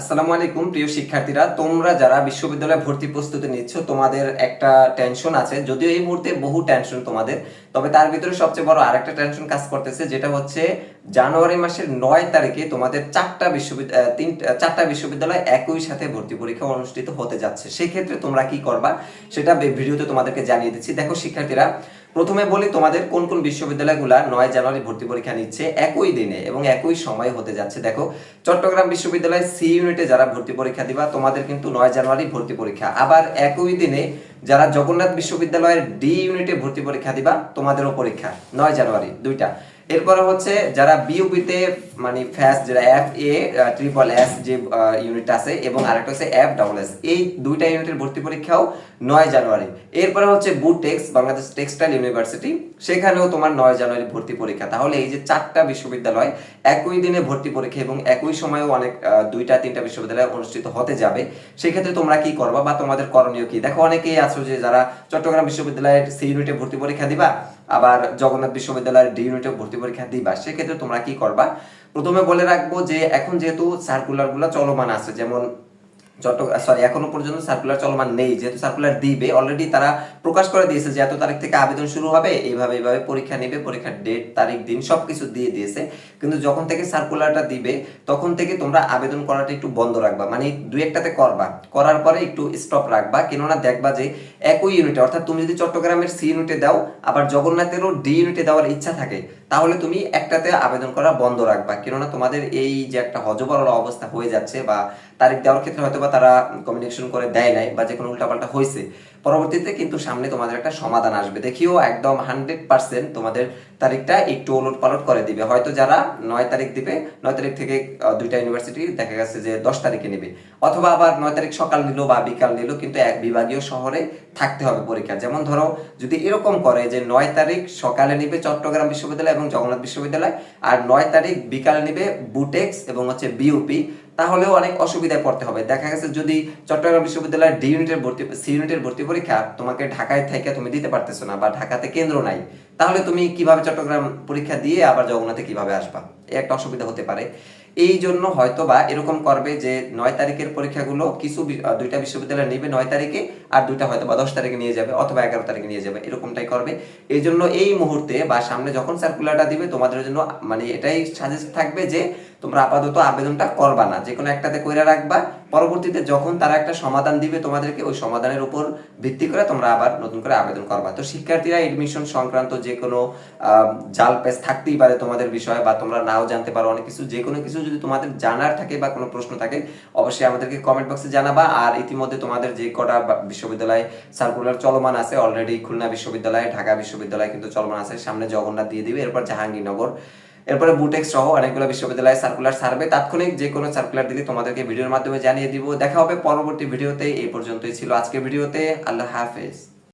আসসালামু আলাইকুম, প্রিয় শিক্ষার্থীরা। তোমরা যারা বিশ্ববিদ্যালয়ে ভর্তি প্রস্তুতি নিচ্ছ, তোমাদের একটা টেনশন আছে। যদিও এই মুহূর্তে বহু টেনশন তোমাদের, তবে তার ভিতরে সবচেয়ে বড় আরেকটা টেনশন কাজ করতেছে, যেটা হচ্ছে জানুয়ারি মাসের নয় তারিখে তোমাদের চারটা বিশ্ববিদ্যালয় তিন, চারটা বিশ্ববিদ্যালয় একই সাথে ভর্তি পরীক্ষা অনুষ্ঠিত হতে যাচ্ছে। সেক্ষেত্রে তোমরা কি করবা, সেটা ভিডিওতে তোমাদেরকে জানিয়ে দিচ্ছি। দেখো শিক্ষার্থীরা প্রথমে বলি তোমাদের কোন কোন বিশ্ববিদ্যালয়গুলা নয় জানুয়ারি ভর্তি পরীক্ষা নিচ্ছে একই দিনে এবং একই সময় হতে যাচ্ছে। দেখো, চট্টগ্রাম বিশ্ববিদ্যালয় সি ইউনিটে যারা ভর্তি পরীক্ষা দিবা, তোমাদের কিন্তু নয় জানুয়ারি ভর্তি পরীক্ষা। আবার একই দিনে যারা জগন্নাথ বিশ্ববিদ্যালয়ের ডি ইউনিটে ভর্তি পরীক্ষা দিবা, তোমাদেরও পরীক্ষা, নয় জানুয়ারি, দুইটা। এরপরে হচ্ছে যারা বিউপিতে মানে ফ্যাস যেটা এফ এ ট্রিপল এস যে ইউনিট আছে, এবং আরেকটা হচ্ছে এফ ডাবল এস এই দুইটা ইউনিটের ভর্তি পরীক্ষাও নয় জানুয়ারি। এরপরে হচ্ছে বুটেক্স বাংলাদেশ টেক্সটাইল ইউনিভার্সিটি সেখানেও তোমার নয় জানুয়ারি ভর্তি পরীক্ষা। তাহলে এই যে চারটা বিশ্ববিদ্যালয় একই দিনে ভর্তি পরীক্ষা এবং একই সময়েও অনেক দুইটা, তিনটা বিশ্ববিদ্যালয় অনুষ্ঠিত হতে যাবে, সেক্ষেত্রে তোমরা কি করবা বা তোমাদের করণীয় কি? দেখো, অনেকেই আছো যে যারা চট্টগ্রাম বিশ্ববিদ্যালয়ের সি ইউনিটে ভর্তি পরীক্ষা দিবা, আবার জগন্নাথ বিশ্ববিদ্যালয়ের ডি ইউনিটে ভর্তি পরীক্ষা দিবা। সেক্ষেত্রে তোমরা কি করবা? প্রথমে বলে রাখব যে এখন যেহেতু সার্কুলারগুলো চলমান আছে, যেমন চট্টগ্রাম সরি এখনও পর্যন্ত সার্কুলার চলমান নেই, যেহেতু সার্কুলার দিবে অলরেডি তারা প্রকাশ করে দিয়েছে যে এত তারিখ থেকে আবেদন শুরু হবে, এইভাবে এইভাবে পরীক্ষা নেবে, পরীক্ষার ডেট তারিখ, দিন সবকিছু দিয়ে দিয়েছে। কিন্তু যখন থেকে সার্কুলারটা দিবে, তখন থেকে তোমরা আবেদন করাটা একটু বন্ধ রাখবা মানে দুই একটাতে করবা। করার পরে একটু স্টপ রাখবা, কেননা দেখবা যে একই ইউনিটে অর্থাৎ তুমি যদি চট্টগ্রামের সি ইউনিটে দাও, আবার জগন্নাথেরও ডি ইউনিটে দেওয়ার ইচ্ছা থাকে, তাহলে তুমি একটাতে আবেদন করা বন্ধ রাখবা। কেননা তোমাদের এই যে একটা হজবরল অবস্থা হয়ে যাচ্ছে বা তারিখ দেওয়ার ক্ষেত্রে হয়তো বা তারা কমিউনিকেশন করে দেয় নাই বা যে কোনো উল্টাপাল্টা হয়েছে পরবর্তীতে কিন্তু সামনে তোমাদের একটা সমাধান আসবে। দেখিও একদম হান্ড্রেড পার্সেন্ট তোমাদের তারিখটা একটু ওলট পালট করে দিবে। হয়তো যারা নয় তারিখ দিবে, নয় তারিখ থেকে দুইটা ইউনিভার্সিটি দেখা গেছে যে দশ তারিখে নেবে। অথবা আবার নয় তারিখ সকাল নিল বা বিকাল নিল কিন্তু এক বিভাগীয় শহরে থাকতে হবে পরীক্ষা। যেমন ধরো, যদি এরকম করে যে নয় তারিখ সকালে নিবে চট্টগ্রাম বিশ্ববিদ্যালয় এবং জগন্নাথ বিশ্ববিদ্যালয়, আর নয় তারিখ বিকালে নিবে বুটেক্স এবং হচ্ছে বিউপি তাহলেও অনেক অসুবিধায় পড়তে হবে। দেখা গেছে যদি চট্টগ্রাম বিশ্ববিদ্যালয়ের ডি ইউনিটের ভর্তি সি ইউনিটের ভর্তি পরীক্ষা তোমাকে ঢাকায় থেকে তুমি দিতে পারতেছো না বা ঢাকাতে কেন্দ্র নাই, তাহলে তুমি কীভাবে চট্টগ্রাম পরীক্ষা দিয়ে আবার জগন্নাথে কীভাবে আসবা? এই একটা অসুবিধা হতে পারে। এই জন্য হয়তো বা এরকম করবে যে নয় তারিখের পরীক্ষাগুলো কিছু দুইটা বিশ্ববিদ্যালয় নেবে নয় তারিখে আর দুইটা হয়তো বা দশ তারিখে নিয়ে যাবে অথবা এগারো তারিখে নিয়ে যাবে, এরকমটাই করবে। এই জন্য এই মুহূর্তে বা সামনে যখন সার্কুলারটা দিবে তোমাদের জন্য মানে এটাই সাজেস্ট থাকবে যে তোমরা আপাতত আবেদনটা করবা না। যে কোনো একটাতে করে রাখবা। পরবর্তীতে যখন তারা একটা সমাধান দিবে তোমাদেরকে, ওই সমাধানের উপর ভিত্তি করে তোমরা আবার নতুন করে আবেদন করবা। তো শিক্ষার্থীরা এডমিশন সংক্রান্ত যে কোনো জাল পেজ থাকতেই পারে তোমাদের বিষয়ে বা তোমরা নাও জানতে পারো। অনেক কিছু যে কোনো কিছু যদি তোমাদের জানার থাকে বা কোনো প্রশ্ন থাকে, অবশ্যই আমাদেরকে কমেন্ট বক্সে জানাবা। আর ইতিমধ্যে তোমাদের যে কটা বিশ্ববিদ্যালয় সার্কুলার চলমান আছে অলরেডি খুলনা বিশ্ববিদ্যালয়, ঢাকা বিশ্ববিদ্যালয় কিন্তু চলমান আছে, সামনে জগন্নাথ দিয়ে দিবে। এরপর জাহাঙ্গীরনগর এরপরে বুটেক্স সহ অনেকগুলো বিশ্ববিদ্যালয়ে সার্কুলার সার্ভে তাৎক্ষণিক যে কোনো সার্কুলার দিলে তোমাদেরকে ভিডিওর মাধ্যমে জানিয়ে দিব। দেখা হবে পরবর্তী ভিডিওতে, এই পর্যন্তই ছিল আজকের ভিডিওতে। আল্লাহ হাফেজ।